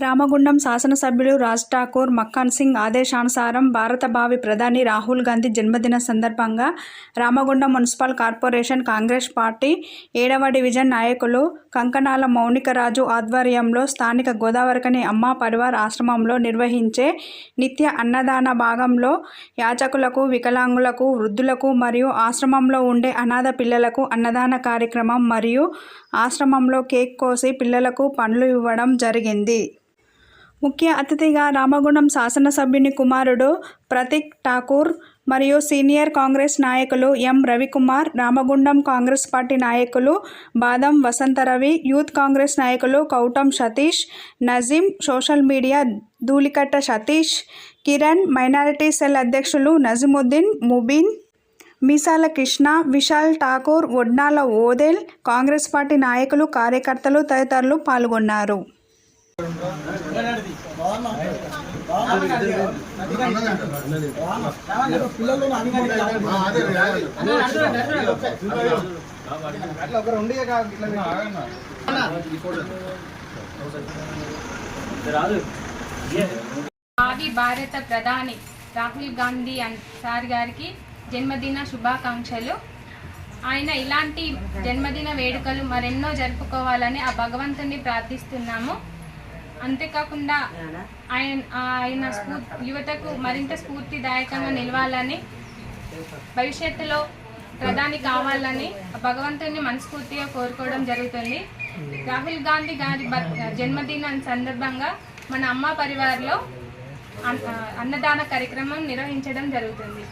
రామగుండం శాసనసభ్యులు రాజ్ ఠాకూర్ మక్కాన్ సింగ్ ఆదేశానుసారం భారత భావి ప్రధాని రాహుల్ గాంధీ జన్మదిన సందర్భంగా Ramagundam municipal corporation Congress party ఏడవ డివిజన్ నాయకులు కంకణాల మౌనికరాజు ఆధ్వర్యంలో స్థానిక గోదావరికని అమ్మ పరివార్ ఆశ్రమంలో నిర్వహించే నిత్య అన్నదాన భాగంలో యాచకులకు వికలాంగులకు వృద్ధులకు మరియు ఆశ్రమంలో ఉండే అనాథ పిల్లలకు అన్నదాన కార్యక్రమం మరియు ఆశ్రమంలో కేక్ కోసి పిల్లలకు పండ్లు ఇవ్వడం జరిగింది. ముఖ్య అతిథిగా రామగుండం శాసనసభ్యుని కుమారుడు ప్రతీక్ ఠాకూర్ మరియు సీనియర్ కాంగ్రెస్ నాయకులు M. Ravikumar Ramagundam Congress party నాయకులు బాదం వసంతరవి యూత్ కాంగ్రెస్ నాయకులు Koutam Satish Nazeem social media Dhulikatta Satish Kiran minority cell అధ్యక్షులు నజీముద్దీన్ ముబీన్ మీసాల కృష్ణ విశాల్ ఠాకూర్ ఒడ్నాల ఓదెల్ కాంగ్రెస్ పార్టీ నాయకులు కార్యకర్తలు తదితరులు పాల్గొన్నారు. భావి భారత ప్రధాని రాహుల్ గాంధీ సార్ గారికి జన్మదిన శుభాకాంక్షలు. ఆయన ఇలాంటి జన్మదిన వేడుకలు మరెన్నో జరుపుకోవాలని ఆ భగవంతుని ప్రార్థిస్తున్నాము. అంతేకాకుండా ఆయన ఆయన యువతకు మరింత స్ఫూర్తిదాయకంగా నిలవాలని భవిష్యత్తులో ప్రధాని కావాలని ఆ భగవంతుని మనస్ఫూర్తిగా కోరుకోవడం జరుగుతుంది. రాహుల్ గాంధీ గారి జన్మదినం సందర్భంగా మన అమ్మ పరివార్లో అన్న- అన్నదాన కార్యక్రమం నిర్వహించడం జరుగుతుంది.